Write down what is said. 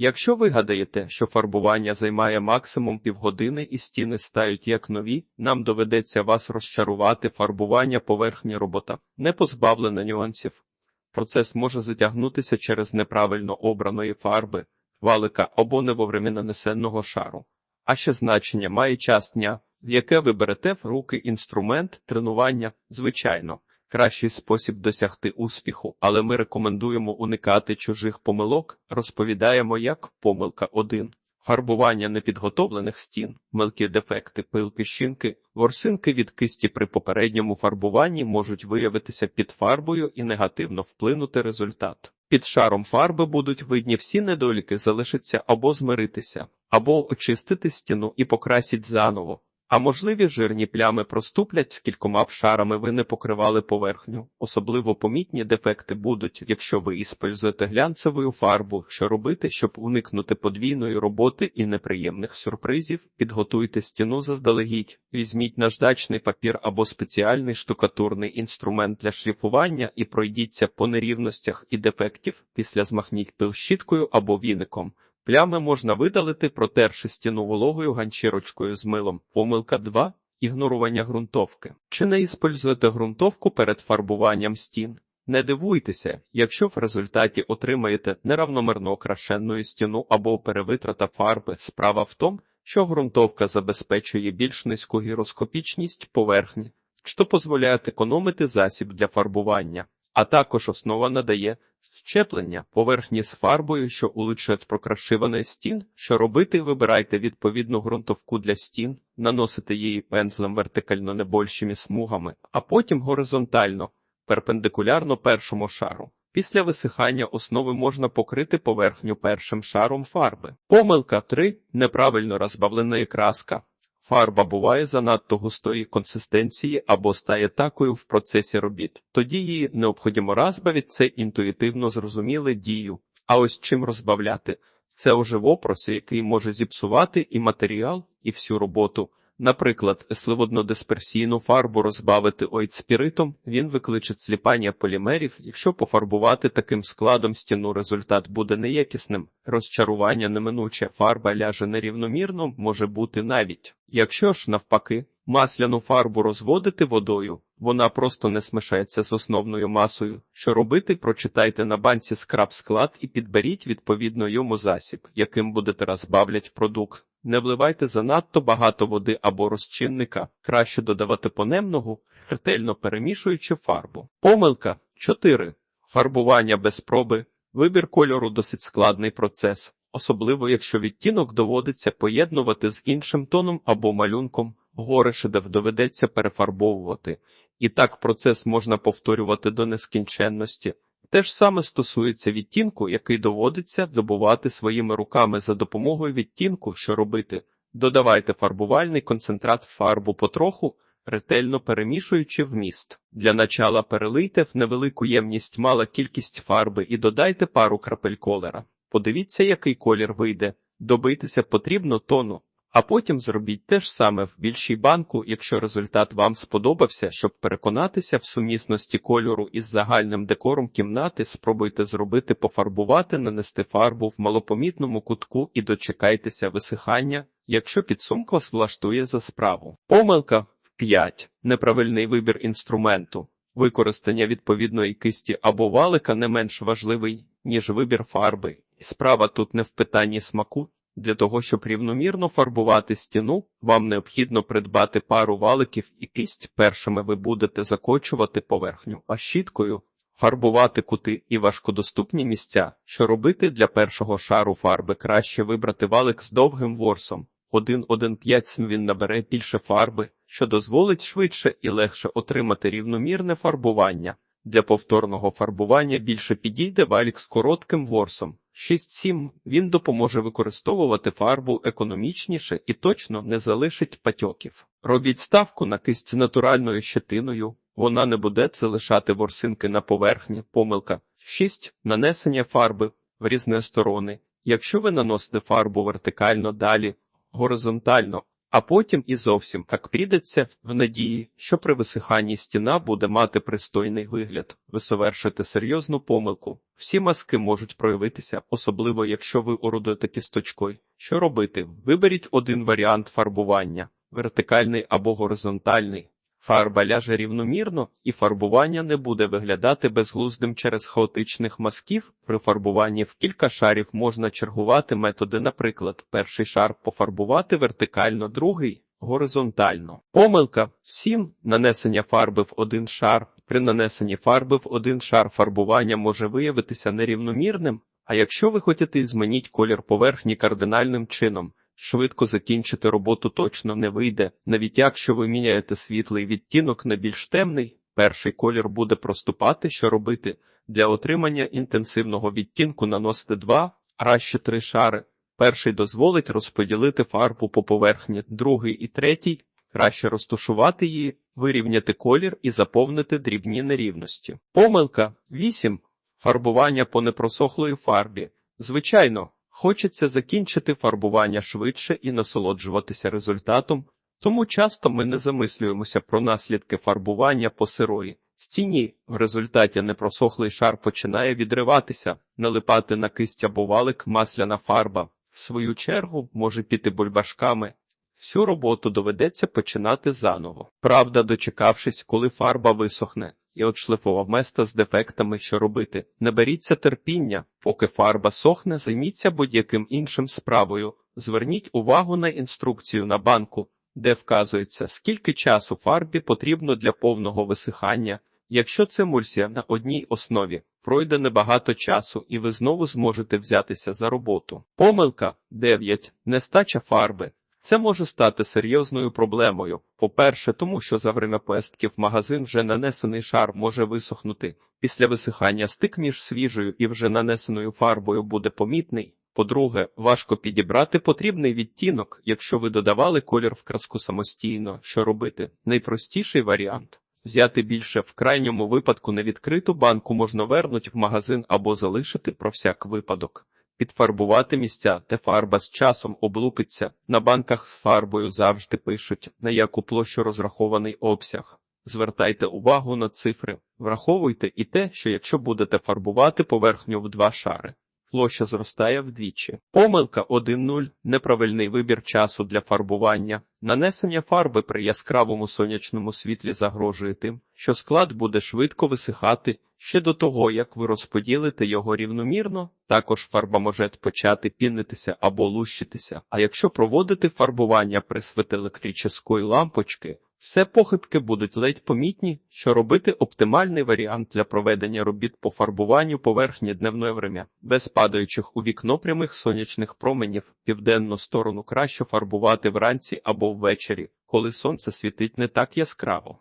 Якщо ви гадаєте, що фарбування займає максимум півгодини і стіни стають як нові, нам доведеться вас розчарувати фарбування поверхні робота, не позбавлене нюансів. Процес може затягнутися через неправильно обраної фарби, валика або невовремя нанесеного шару. А ще значення має час дня, в яке ви берете в руки інструмент тренування, звичайно, кращий спосіб досягти успіху, але ми рекомендуємо уникати чужих помилок, розповідаємо як помилка 1. Фарбування непідготовлених стін, мелкі дефекти, пил піщинки, ворсинки від кисті при попередньому фарбуванні можуть виявитися під фарбою і негативно вплинути результат. Під шаром фарби будуть видні всі недоліки, залишиться або змиритися, або очистити стіну і покрасіть заново. А можливі жирні плями проступлять з кількома шарами ви не покривали поверхню. Особливо помітні дефекти будуть, якщо ви іспользуєте глянцевою фарбу, що робити, щоб уникнути подвійної роботи і неприємних сюрпризів, підготуйте стіну заздалегідь, візьміть наждачний папір або спеціальний штукатурний інструмент для шліфування і пройдіться по нерівностях і дефектів, після змахніть пил щіткою або віником. Плями можна видалити, протерши стіну вологою ганчірочкою з милом. Помилка 2. Ігнорування ґрунтовки. Чи не іспользуєте ґрунтовку перед фарбуванням стін? Не дивуйтеся, якщо в результаті отримаєте неравномерно окрашенну стіну або перевитрата фарби. Справа в тому, що ґрунтовка забезпечує більш низьку гіроскопічність поверхні, що дозволяє економити засіб для фарбування, а також основа надає Щеплення поверхні з фарбою, що улучшує прокрашиване стін. Що робити, вибирайте відповідну ґрунтовку для стін, наносите її пензлем вертикально небольшими смугами, а потім горизонтально, перпендикулярно першому шару. Після висихання основи можна покрити поверхню першим шаром фарби. Помилка 3. неправильно розбавлена краска. Фарба буває занадто густої консистенції або стає такою в процесі робіт. Тоді її необхідно розбавити, це інтуїтивно зрозуміле дію. А ось чим розбавляти? Це уже вопрос, який може зіпсувати і матеріал, і всю роботу. Наприклад, сливодно-дисперсійну фарбу розбавити ойцпіритом він викличе сліпання полімерів, якщо пофарбувати таким складом стіну результат буде неякісним, розчарування неминуче фарба ляже нерівномірно, може бути навіть. Якщо ж, навпаки, масляну фарбу розводити водою, вона просто не смешається з основною масою. Що робити, прочитайте на банці скраб склад і підберіть відповідно йому засіб, яким будете розбавлять продукт. Не вливайте занадто багато води або розчинника, краще додавати понемногу, ретельно перемішуючи фарбу. Помилка 4. Фарбування без проби. Вибір кольору досить складний процес, особливо якщо відтінок доводиться поєднувати з іншим тоном або малюнком, горе шедев доведеться перефарбовувати. І так процес можна повторювати до нескінченності. Те ж саме стосується відтінку, який доводиться добувати своїми руками за допомогою відтінку, що робити. Додавайте фарбувальний концентрат фарбу потроху, ретельно перемішуючи вміст. Для начала перелийте в невелику ємність мала кількість фарби і додайте пару крапель колера. Подивіться, який колір вийде. Добитися потрібно тону. А потім зробіть те ж саме в більшій банку, якщо результат вам сподобався, щоб переконатися в сумісності кольору із загальним декором кімнати, спробуйте зробити пофарбувати, нанести фарбу в малопомітному кутку і дочекайтеся висихання, якщо підсумка вас влаштує за справу. Помилка 5. Неправильний вибір інструменту. Використання відповідної кисті або валика не менш важливий, ніж вибір фарби. Справа тут не в питанні смаку. Для того, щоб рівномірно фарбувати стіну, вам необхідно придбати пару валиків і кисть. Першими ви будете закочувати поверхню, а щіткою фарбувати кути і важкодоступні місця. Що робити для першого шару фарби? Краще вибрати валик з довгим ворсом. 1,15 см він набере більше фарби, що дозволить швидше і легше отримати рівномірне фарбування. Для повторного фарбування більше підійде валік з коротким ворсом. 6-7 він допоможе використовувати фарбу економічніше і точно не залишить патьоків. Робіть ставку на кисть натуральною щетиною, вона не буде залишати ворсинки на поверхні, помилка. 6. Нанесення фарби в різні сторони. Якщо ви наносите фарбу вертикально далі, горизонтально, а потім і зовсім так підеться в надії, що при висиханні стіна буде мати пристойний вигляд. Ви совершите серйозну помилку. Всі маски можуть проявитися, особливо якщо ви орудуєте кісточкою. Що робити? Виберіть один варіант фарбування вертикальний або горизонтальний. Фарба ляже рівномірно, і фарбування не буде виглядати безглуздим через хаотичних мазків. При фарбуванні в кілька шарів можна чергувати методи, наприклад, перший шар пофарбувати вертикально, другий горизонтально. Помилка 7. Нанесення фарби в один шар. При нанесенні фарби в один шар фарбування може виявитися нерівномірним, а якщо ви хочете змінити колір поверхні кардинальним чином, Швидко закінчити роботу точно не вийде, навіть якщо ви міняєте світлий відтінок на більш темний, перший колір буде проступати, що робити. Для отримання інтенсивного відтінку наносите два, краще три шари. Перший дозволить розподілити фарбу по поверхні, другий і третій краще розташувати її, вирівняти колір і заповнити дрібні нерівності. Помилка 8. Фарбування по непросохлої фарбі. Звичайно. Хочеться закінчити фарбування швидше і насолоджуватися результатом, тому часто ми не замислюємося про наслідки фарбування по сирої. Стіні в результаті непросохлий шар починає відриватися, налипати на кисть або валик масляна фарба. В свою чергу може піти бульбашками. Всю роботу доведеться починати заново. Правда, дочекавшись, коли фарба висохне і от шлифова места з дефектами, що робити. Не беріться терпіння, поки фарба сохне, займіться будь-яким іншим справою. Зверніть увагу на інструкцію на банку, де вказується, скільки часу фарбі потрібно для повного висихання. Якщо це мульсія на одній основі, пройде небагато часу, і ви знову зможете взятися за роботу. Помилка 9. Нестача фарби. Це може стати серйозною проблемою. По-перше, тому що за время поездки в магазин вже нанесений шар може висохнути. Після висихання стик між свіжою і вже нанесеною фарбою буде помітний. По-друге, важко підібрати потрібний відтінок, якщо ви додавали колір в краску самостійно, що робити. Найпростіший варіант. Взяти більше в крайньому випадку невідкриту банку можна вернути в магазин або залишити про всяк випадок підфарбувати місця, де фарба з часом облупиться. На банках з фарбою завжди пишуть, на яку площу розрахований обсяг. Звертайте увагу на цифри, враховуйте і те, що якщо будете фарбувати поверхню в два шари, площа зростає вдвічі. Помилка 1.0. неправильний вибір часу для фарбування. Нанесення фарби при яскравому сонячному світлі загрожує тим, що склад буде швидко висихати ще до того, як ви розподілите його рівномірно. Також фарба може почати пінитися або лущитися. А якщо проводити фарбування при світелектричної лампочки, все похибки будуть ледь помітні, що робити оптимальний варіант для проведення робіт по фарбуванню поверхні дневної время, без падаючих у вікно прямих сонячних променів, південну сторону краще фарбувати вранці або ввечері, коли сонце світить не так яскраво.